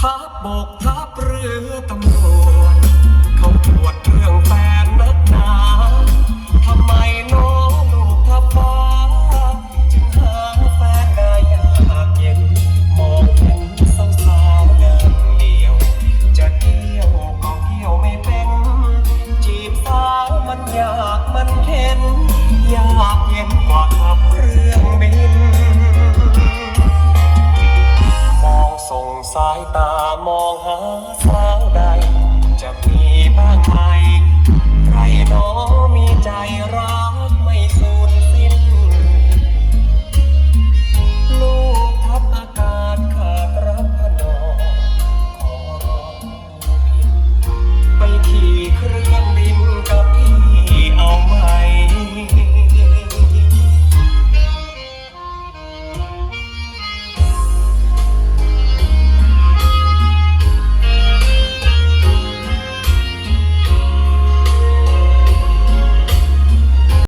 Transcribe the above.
ทัพบกทัพเรือตำรวจเขาตรวจเรื่องแฟนนักหนาทำไมน้องลูกทัพฟ้าจึงหาแฟนได้ยากเย็น มองเห็นสาวสาวเดินเดียว จะเที่ยวก็เที่ยวไม่เป็น จีบสาวมันยากมันเข็น สายตามองหาสาว